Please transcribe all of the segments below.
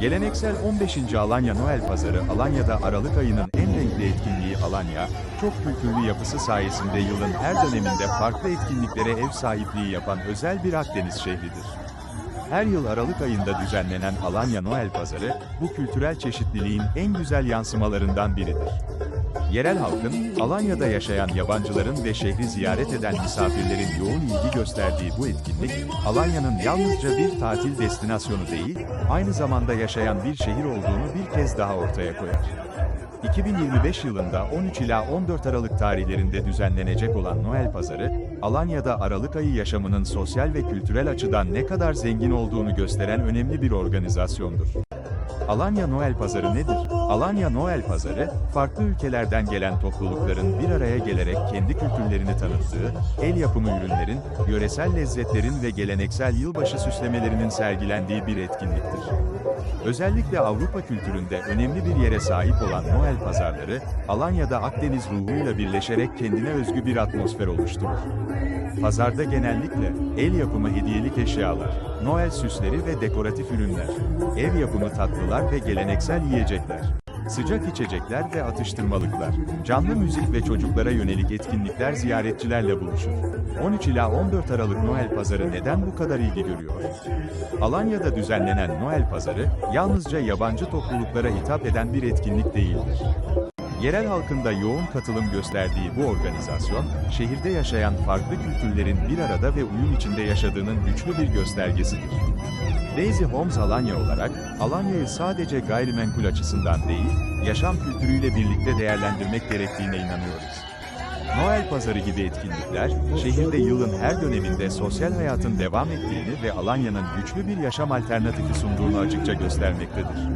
Geleneksel 15. Alanya Noel Pazarı Alanya'da Aralık ayının en renkli etkinliği Alanya, çok kültürlü yapısı sayesinde yılın her döneminde farklı etkinliklere ev sahipliği yapan özel bir Akdeniz şehridir. Her yıl Aralık ayında düzenlenen Alanya Noel Pazarı, bu kültürel çeşitliliğin en güzel yansımalarından biridir. Yerel halkın, Alanya'da yaşayan yabancıların ve şehri ziyaret eden misafirlerin yoğun ilgi gösterdiği bu etkinlik, Alanya'nın yalnızca bir tatil destinasyonu değil, aynı zamanda yaşayan bir şehir olduğunu bir kez daha ortaya koyar. 2025 yılında 13 ila 14 Aralık tarihlerinde düzenlenecek olan Noel Pazarı, Alanya'da Aralık ayı yaşamının sosyal ve kültürel açıdan ne kadar zengin olduğunu gösteren önemli bir organizasyondur. Alanya Noel Pazarı nedir? Alanya Noel Pazarı, farklı ülkelerden gelen toplulukların bir araya gelerek kendi kültürlerini tanıttığı, el yapımı ürünlerin, yöresel lezzetlerin ve geleneksel yılbaşı süslemelerinin sergilendiği bir etkinliktir. Özellikle Avrupa kültüründe önemli bir yere sahip olan Noel pazarları, Alanya'da Akdeniz ruhuyla birleşerek kendine özgü bir atmosfer oluşturur. Pazarda genellikle el yapımı hediyelik eşyalar, Noel süsleri ve dekoratif ürünler, ev yapımı tatlılar ve geleneksel yiyecekler, sıcak içecekler ve atıştırmalıklar, canlı müzik ve çocuklara yönelik etkinlikler ziyaretçilerle buluşur. 13 ila 14 Aralık Noel Pazarı neden bu kadar ilgi görüyor? Alanya'da düzenlenen Noel Pazarı, yalnızca yabancı topluluklara hitap eden bir etkinlik değildir. Yerel halkın da yoğun katılım gösterdiği bu organizasyon, şehirde yaşayan farklı kültürlerin bir arada ve uyum içinde yaşadığının güçlü bir göstergesidir. Daisy Homes Alanya olarak, Alanya'yı sadece gayrimenkul açısından değil, yaşam kültürüyle birlikte değerlendirmek gerektiğine inanıyoruz. Noel Pazarı gibi etkinlikler, şehirde yılın her döneminde sosyal hayatın devam ettiğini ve Alanya'nın güçlü bir yaşam alternatifi sunduğunu açıkça göstermektedir.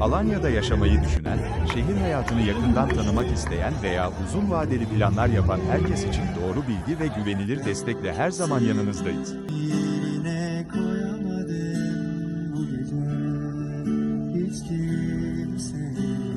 Alanya'da yaşamayı düşünen, şehir hayatını yakından tanımak isteyen veya uzun vadeli planlar yapan herkes için doğru bilgi ve güvenilir destekle her zaman yanınızdayız. Hiç kimseye